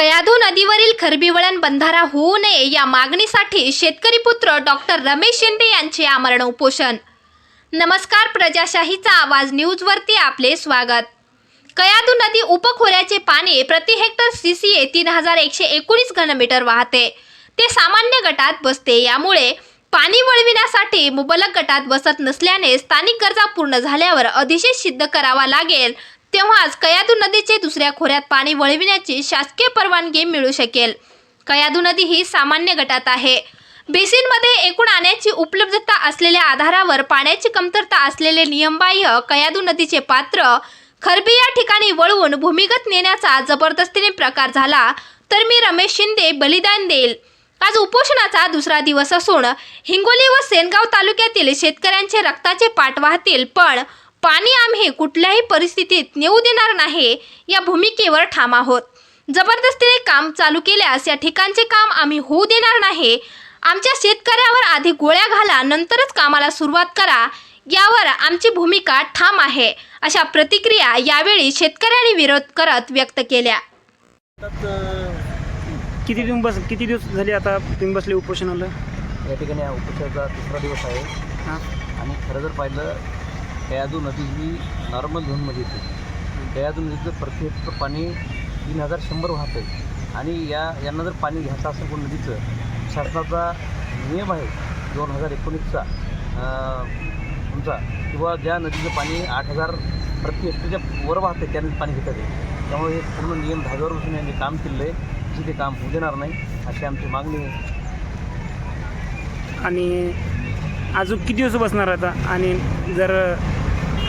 नदीवरील खरबी वळण बंधारा होऊ नये या मागणीसाठी शेतकरी पुत्र डॉक्टर रमेश शिंदे यांचे आमरण उपोषण. नमस्कार प्रजाशाहीचा आवाज न्यूजवरती आपले स्वागत. कयादू नदी उपखोऱ्याचे पाणी प्रति हेक्टर सी सी ए तीन हजार एकशे एकोणीस घनमीटर वाहते. ते सामान्य गटात बसते. यामुळे पाणी वळविण्यासाठी मुबलक गटात बसत नसल्याने स्थानिक गरजा पूर्ण झाल्यावर अधिशेष सिद्ध करावा लागेल तेव्हाच कयादू नदीचे दुसऱ्या खोऱ्यात पाणी वळविण्याची शासकीय परवानगी मिळू शकेल. कयादू नदी ही सामान्य गटात आहे. बेसिनमध्ये एकूण आण्याची उपलब्धता असलेल्या आधारावर पाण्याची कमतरता असलेले नियमबाह्य कयादू नदीचे पात्र खरबी या ठिकाणी वळवून भूमिगत नेण्याचा जबरदस्तीने प्रकार झाला तर मी रमेश शिंदे बलिदान देईल. आज उपोषणाचा दुसरा दिवस असून हिंगोली व सेनगाव तालुक्यातील शेतकऱ्यांचे रक्ताचे पाठ वाहतील पण पाणी आम्ही कुठल्याही परिस्थितीत नेऊ देणार नाही या भूमिकेवर ठाम आहोत. जबरदस्तीने काम चालू केल्यास या ठिकाणचे काम आम्ही होऊ देणार नाही. आमच्या शेतकऱ्यावर आधी गोळ्या घाला नंतरच कामाला सुरुवात करा. यावर आमची भूमिका ठाम आहे अशा प्रतिक्रिया यावेळी शेतकऱ्यांनी विरोध करत व्यक्त केल्या. किती दिवस बस किती दिवस झाले आता तुम्ही बसले उपोषणाला? या ठिकाणी हा उपचाराचा तिसरा दिवस आहे. हां. आणि खरं जर पाहिलं दयादू नदी ही नॉर्मल म्हणजे झोनमध्ये येते दयादू नदीचं प्रति हेक्टर पाणी तीन हजार शंभर वाहतं आणि या यांना जर पाणी घ्यायचं असेल कोण नदीचं शासनाचा नियम आहे दोन हजार एकोणीसचा तुमचा किंवा ज्या नदीचं पाणी आठ हजार प्रति हेक्टरच्या वर वाहतं त्या नदीत पाणी घेतात त्यामुळे हे पूर्ण नियम धाग्यावर बसून यांनी काम केलेलं आहे जी ते काम होऊ देणार नाही अशी आमची मागणी आहे. आणि अजून किती दिवस बसणार आता? आणि जर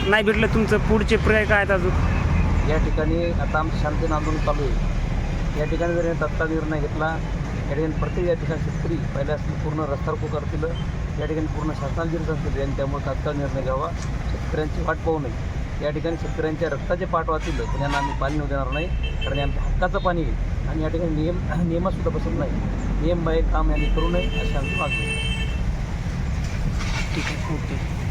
नाही भेटलं तुमचं पुढचे पर्याय काय आहेत अजून? या ठिकाणी आता आमचं शांततेनं आंदोलन चालू आहे. या ठिकाणी जर यांनी तत्काळ निर्णय घेतला या ठिकाणी प्रत्येक या ठिकाणी शेतकरी पहिल्या पूर्ण रस्ता रोको करतील. या ठिकाणी पूर्ण शासनाला जिरत असतील आणि त्यामुळे तात्काळ निर्णय घ्यावा. शेतकऱ्यांची वाट पाहू नये. या ठिकाणी शेतकऱ्यांच्या रक्ताचे पाठ वाचतील पण यांना आम्ही पाणी देणार नाही कारण हे आमच्या हक्काचं पाणी आहे. आणि या ठिकाणी नियम नियमातसुद्धा बसत नाही. नियम बाहेर काम यांनी करू नये अशी आमची मागणी. ठीक आहे ओके.